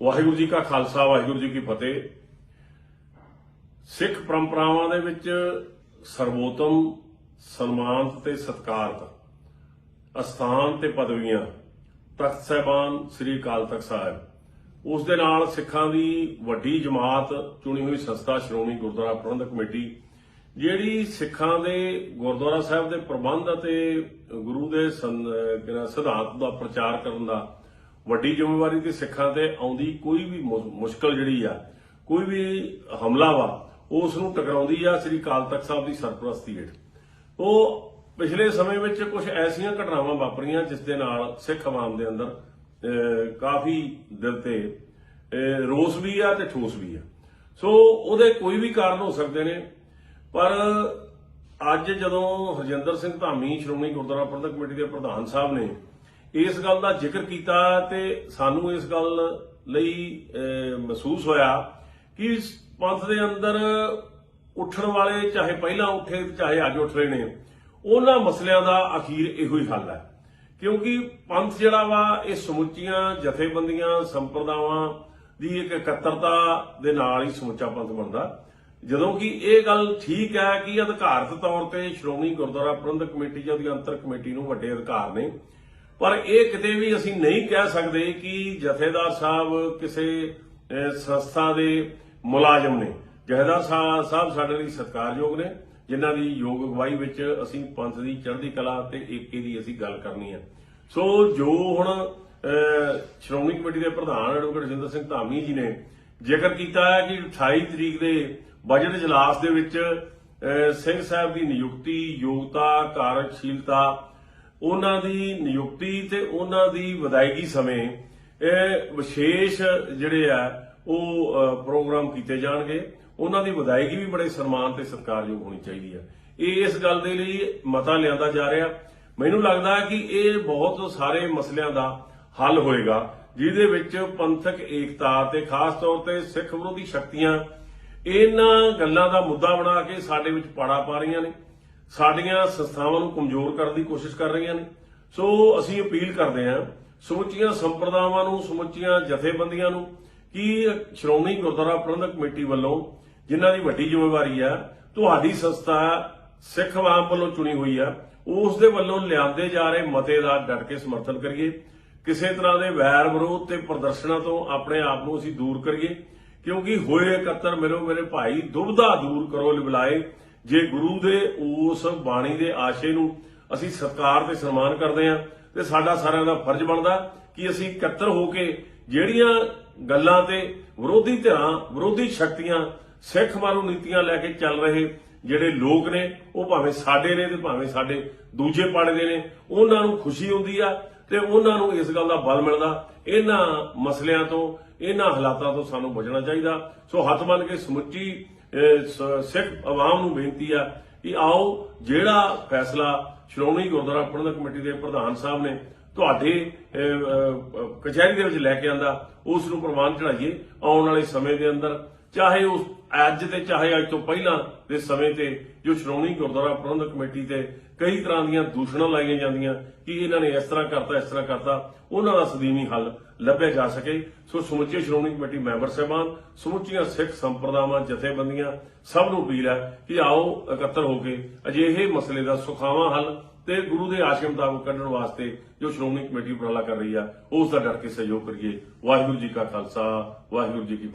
ਵਾਹਿਗੁਰੂ ਜੀ ਕਾ ਖਾਲਸਾ, ਵਾਹਿਗੁਰੂ ਜੀ ਕੀ ਫਤਿਹ। ਸਿੱਖ ਪਰੰਪਰਾਵਾਂ ਦੇ ਵਿੱਚ ਸਰਵੋਤਮ ਸਨਮਾਨਤ ਤੇ ਸਤਿਕਾਰਤ ਅਸਥਾਨ ਤੇ ਪਦਵੀਆਂ ਤਖਤ ਸਾਹਿਬਾਨ ਸ੍ਰੀ ਅਕਾਲ ਤਖਤ ਸਾਹਿਬ। ਉਸ ਦੇ ਨਾਲ ਸਿੱਖਾਂ ਦੀ ਵੱਡੀ ਜਮਾਤ ਚੁਣੀ ਹੋਈ ਸੰਸਥਾ ਸ਼੍ਰੋਮਣੀ ਗੁਰਦੁਆਰਾ ਪ੍ਰਬੰਧਕ ਕਮੇਟੀ, ਜਿਹੜੀ ਸਿੱਖਾਂ ਦੇ ਗੁਰਦੁਆਰਾ ਸਾਹਿਬ ਦੇ ਪ੍ਰਬੰਧ ਅਤੇ ਗੁਰੂ ਦੇ ਸਿਧਾਂਤ ਦਾ ਪ੍ਰਚਾਰ ਕਰਨ ਦਾ ਵੱਡੀ ਜ਼ਿੰਮੇਵਾਰੀ ਤੇ ਸਿੱਖਾਂ ਤੇ ਆਉਂਦੀ ਕੋਈ ਵੀ ਮੁ- ਮੁਸ਼ਕਲ ਜਿਹੜੀ ਆ, ਕੋਈ ਵੀ ਹਮਲਾ ਵਾ ਉਸ ਨੂੰ ਟਕਰਾਉਂਦੀ ਆ ਸ੍ਰੀ ਅਕਾਲ ਤਖਤ ਸਾਹਿਬ ਦੀ ਸਰਪ੍ਰਸਤੀ ਹੇਠ। ਉਹ ਪਿਛਲੇ ਸਮੇਂ ਵਿੱਚ ਕੁਝ ਐਸੀਆਂ ਘਟਨਾਵਾਂ ਵਾਪਰੀਆਂ ਜਿਸ ਦੇ ਨਾਲ ਸਿੱਖ ਆਵਾਮ ਦੇ ਅੰਦਰ ਕਾਫੀ ਦਿਲ ਤੇ ਰੋਸ ਵੀ ਆ ਤੇ ਠੋਸ ਵੀ ਆ। ਸੋ ਉਹਦੇ ਕੋਈ ਵੀ ਕਾਰਨ ਹੋ ਸਕਦੇ ਨੇ, ਪਰ ਅੱਜ ਜਦੋਂ ਹਰਜਿੰਦਰ ਸਿੰਘ ਧਾਮੀ ਸ਼੍ਰੋਮਣੀ ਗੁਰਦੁਆਰਾ ਪ੍ਰਬੰਧਕ ਕਮੇਟੀ ਦੇ ਪ੍ਰਧਾਨ ਸਾਹਿਬ ਨੇ ਇਸ ਗੱਲ ਦਾ ਜ਼ਿਕਰ ਕੀਤਾ ਤੇ ਸਾਨੂੰ ਇਸ ਗੱਲ ਲਈ ਮਹਿਸੂਸ ਹੋਇਆ ਕਿ ਪੰਥ ਦੇ ਅੰਦਰ ਉੱਠਣ ਵਾਲੇ ਚਾਹੇ ਪਹਿਲਾਂ ਉੱਠੇ ਚਾਹੇ ਅੱਜ ਉੱਠ ਰਹੇ ਨੇ, ਉਹਨਾਂ ਮਸਲਿਆਂ ਦਾ ਅਖੀਰ ਇਹੋ ਹੀ ਹੱਲ ਹੈ। ਕਿਉਂਕਿ ਪੰਥ ਜਿਹੜਾ ਵਾ, ਇਹ ਸਮੁੱਚੀਆਂ ਜਥੇਬੰਦੀਆਂ, ਸੰਪਰਦਾਵਾਂ ਦੀ ਇੱਕ ਇਕੱਤਰਤਾ ਦੇ ਨਾਲ ਹੀ ਸਮੁੱਚਾ ਪੰਥ ਬਣਦਾ। ਜਦੋਂ ਕਿ ਇਹ ਗੱਲ ਠੀਕ ਹੈ ਕਿ ਅਧਿਕਾਰਤ ਤੌਰ ਤੇ ਸ਼੍ਰੋਮਣੀ ਗੁਰਦੁਆਰਾ ਪ੍ਰਬੰਧਕ ਕਮੇਟੀ ਜਾਂ ਉਹਦੀ ਅੰਤਰ ਕਮੇਟੀ ਨੂੰ ਵੱਡੇ ਅਧਿਕਾਰ ਨੇ ਪਰ ਇਹ ਕਿਤੇ ਵੀ ਅਸੀਂ ਨਹੀਂ ਕਹਿ ਸਕਦੇ ਕਿ ਜਥੇਦਾਰ ਸਾਹਿਬ ਕਿਸੇ ਸੰਸਥਾ ਦੇ ਮੁਲਾਜ਼ਮ ਨੇ। ਜਥੇਦਾਰ ਸਾਹਿਬ ਸਾਡੇ ਲਈ ਸਤਿਕਾਰਯੋਗ ਨੇ, ਜਿਨ੍ਹਾਂ ਦੀ ਯੋਗ ਅਗਵਾਈ ਵਿੱਚ ਅਸੀਂ ਪੰਥ ਦੀ ਚੜ੍ਹਦੀ ਕਲਾ ਤੇ ਏਕੇ ਦੀ ਅਸੀਂ ਗੱਲ ਕਰਨੀ ਹੈ। ਸੋ ਜੋ ਹੁਣ ਸ਼੍ਰੋਮਣੀ ਕਮੇਟੀ ਦੇ ਪ੍ਰਧਾਨ ਐਡਵੋਕੇਟ ਰਜਿੰਦਰ ਸਿੰਘ ਧਾਮੀ ਜੀ ਨੇ ਜ਼ਿਕਰ ਕੀਤਾ ਹੈ ਕਿ 28 ਤਰੀਕ ਦੇ ਬਜਟ ਇਜਲਾਸ ਦੇ ਵਿੱਚ ਸਿੰਘ ਸਾਹਿਬ ਦੀ ਨਿਯੁਕਤੀ, ਯੋਗਤਾ, ਕਾਰਜਸ਼ੀਲਤਾ ਉਹਨਾਂ ਦੀ ਨਿਯੁਕਤੀ ਤੇ ਉਹਨਾਂ ਦੀ ਵਿਦਾਇਗੀ ਸਮੇਂ ਇਹ ਵਿਸ਼ੇਸ਼ ਜਿਹੜੇ ਆ, ਉਹ ਪ੍ਰੋਗਰਾਮ ਕੀਤੇ ਜਾਣਗੇ। ਉਹਨਾਂ ਦੀ ਵਿਦਾਇਗੀ ਵੀ ਬੜੇ ਸਨਮਾਨ ਤੇ ਸਤਿਕਾਰਯੋਗ ਹੋਣੀ ਚਾਹੀਦੀ ਹੈ ਇਹ ਇਸ ਗੱਲ ਦੇ ਲਈ ਮਤਾ ਲਿਆਂਦਾ ਜਾ ਰਿਹਾ। ਮੈਨੂੰ ਲੱਗਦਾ ਕਿ ਇਹ ਬਹੁਤ ਸਾਰੇ ਮਸਲਿਆਂ ਦਾ ਹੱਲ ਹੋਏਗਾ, ਜਿਹਦੇ ਵਿੱਚ ਪੰਥਕ ਏਕਤਾ ਤੇ ਖਾਸ ਤੌਰ ਤੇ ਸਿੱਖ ਵਿਰੋਧੀ ਸ਼ਕਤੀਆਂ ਇਹਨਾਂ ਗੱਲਾਂ ਦਾ ਮੁੱਦਾ ਬਣਾ ਕੇ ਸਾਡੇ ਵਿੱਚ ਪਾੜਾ ਪਾ ਰਹੀਆਂ ਨੇ। ਸਾਡੀਆਂ ਸੰਸਥਾਵਾਂ ਨੂੰ ਕਮਜ਼ੋਰ ਕਰਨ ਦੀ ਕੋਸ਼ਿਸ਼ ਕਰ ਰਹੀਆਂ ਨੇ। ਸੋ ਅਸੀਂ ਅਪੀਲ ਕਰਦੇ ਹਾਂ, ਸਮੁੱਚੀਆਂ ਸੰਪਰਦਾਵਾਂ ਨੂੰ, ਸਮੁੱਚੀਆਂ ਜਥੇਬੰਦੀਆਂ ਨੂੰ ਕਿ ਸ਼੍ਰੋਮਣੀ ਗੁਰਦੁਆਰਾ ਪ੍ਰਬੰਧਕ ਕਮੇਟੀ ਵੱਲੋਂ ਜਿਨ੍ਹਾਂ ਦੀ ਵੱਡੀ ਜ਼ਿੰਮੇਵਾਰੀ ਆ, ਤੁਹਾਡੀ ਸੰਸਥਾ ਸਿੱਖ ਆਵਾਮ ਵੱਲੋਂ ਚੁਣੀ ਹੋਈ ਆ, ਉਸ ਦੇ ਵੱਲੋਂ ਲਿਆਂਦੇ ਜਾ ਰਹੇ ਮਤੇ ਦਾ ਡਟ ਕੇ ਸਮਰਥਨ ਕਰੀਏ। ਕਿਸੇ ਤਰ੍ਹਾਂ ਦੇ ਵੈਰ ਵਿਰੋਧ ਤੇ ਪ੍ਰਦਰਸ਼ਨਾਂ ਤੋਂ ਆਪਣੇ ਆਪ ਨੂੰ ਅਸੀਂ ਦੂਰ ਕਰੀਏ, ਕਿਉਂਕਿ ਹੋਏ ਇਕੱਤਰ ਮਿਲੋ ਮੇਰੇ ਭਾਈ ਦੁਬਦਾ ਦੂਰ ਕਰੋ ਲਿਬਲਾਏ ਜੇ ਗੁਰੂ ਦੇ ਉਸ ਬਾਣੀ ਦੇ ਆਸ਼ੇ ਨੂੰ ਅਸੀਂ ਸਤਿਕਾਰ ਤੇ ਸਨਮਾਨ ਕਰਦੇ ਹਾਂ, ਤੇ ਸਾਡਾ ਸਾਰਿਆਂ ਦਾ ਫਰਜ਼ ਬਣਦਾ ਕਿ ਅਸੀਂ ਇਕੱਤਰ ਹੋ ਕੇ ਜਿਹੜੀਆਂ ਗੱਲਾਂ ਤੇ ਵਿਰੋਧੀ ਧਿਰਾਂ, ਵਿਰੋਧੀ ਸ਼ਕਤੀਆਂ, ਸਿੱਖ ਮਾਰੂ ਨੀਤੀਆਂ ਲੈ ਕੇ ਚੱਲ ਰਹੇ ਜਿਹੜੇ ਲੋਕ ਨੇ, ਉਹ ਭਾਵੇਂ ਸਾਡੇ ਨੇ ਤੇ ਭਾਵੇਂ ਸਾਡੇ ਦੂਜੇ ਪਾੜੇ ਦੇ ਨੇ, ਉਹਨਾਂ ਨੂੰ ਖੁਸ਼ੀ ਹੁੰਦੀ ਆ ਤੇ ਉਹਨਾਂ ਨੂੰ ਇਸ ਗੱਲ ਦਾ ਬਲ ਮਿਲਦਾ। ਇਹਨਾਂ ਮਸਲਿਆਂ ਤੋਂ, ਇਹਨਾਂ ਹਾਲਾਤਾਂ ਤੋਂ ਸਾਨੂੰ ਬਚਣਾ ਚਾਹੀਦਾ। ਸੋ ਹੱਥ ਬੰਨ ਕੇ ਸਮੁੱਚੀ ਸਿੱਖ ਆਵਾਮ ਨੂੰ ਬੇਨਤੀ ਆ ਕਿ ਆਓ ਜਿਹੜਾ ਫੈਸਲਾ ਸ਼੍ਰੋਮਣੀ ਗੁਰਦੁਆਰਾ ਪ੍ਰਬੰਧਕ ਕਮੇਟੀ ਦੇ ਪ੍ਰਧਾਨ ਸਾਹਿਬ ਨੇ ਤੁਹਾਡੇ ਕਚਹਿਰੀ ਦੇ ਵਿੱਚ ਲੈ ਕੇ ਆਂਦਾ ਉਸ ਨੂੰ ਪ੍ਰਵਾਨ ਚੜਾਈਏ ਆਉਣ ਵਾਲੇ ਸਮੇਂ ਦੇ ਅੰਦਰ। ਚਾਹੇ ਉਸ ਅੱਜ ਤੇ ਚਾਹੇ ਅੱਜ ਤੋਂ ਪਹਿਲਾਂ ਦੇ ਸਮੇਂ ਤੇ ਜੋ ਸ਼੍ਰੋਮਣੀ ਗੁਰਦੁਆਰਾ ਪ੍ਰਬੰਧਕ ਕਮੇਟੀ ਤੇ ਕਈ ਤਰ੍ਹਾਂ ਦੀਆਂ ਦੂਸ਼ਣਾਂ ਲਾਈਆਂ ਜਾਂਦੀਆਂ ਕਿ ਇਹਨਾਂ ਨੇ ਇਸ ਤਰ੍ਹਾਂ ਕਰਤਾ, ਇਸ ਤਰ੍ਹਾਂ ਕਰਤਾ, ਉਹਨਾਂ ਦਾ ਸਦੀਵੀ ਹੱਲ ਲੱਭਿਆ ਜਾ ਸਕੇ। ਸੋ ਸਮੁੱਚੇ ਸ਼੍ਰੋਮਣੀ ਕਮੇਟੀ ਮੈਂਬਰ ਸਹਿਬਾਨ, ਸਮੁੱਚੀਆਂ ਸਿੱਖ ਸੰਪਰਦਾਵਾਂ ਜਥੇਬੰਦੀਆਂ, ਸਭ ਨੂੰ ਅਪੀਲ ਹੈ ਕਿ ਆਓ ਇਕੱਤਰ ਹੋ ਕੇ ਅਜਿਹੇ ਮਸਲੇ ਦਾ ਸੁਖਾਵਾਂ ਹੱਲ ਤੇ ਗੁਰੂ ਦੇ ਆਸ਼ੇ ਮੁਤਾਬਕ ਕੱਢਣ ਵਾਸਤੇ ਜੋ ਸ਼੍ਰੋਮਣੀ ਕਮੇਟੀ ਉਪਰਾਲਾ ਕਰ ਰਹੀ ਆ, ਉਸ ਦਾ ਡਟ ਕੇ ਸਹਿਯੋਗ ਕਰੀਏ। ਵਾਹਿਗੁਰੂ ਜੀ ਕਾ ਖਾਲਸਾ, ਵਾਹਿਗੁਰੂ ਜੀ ਕੀ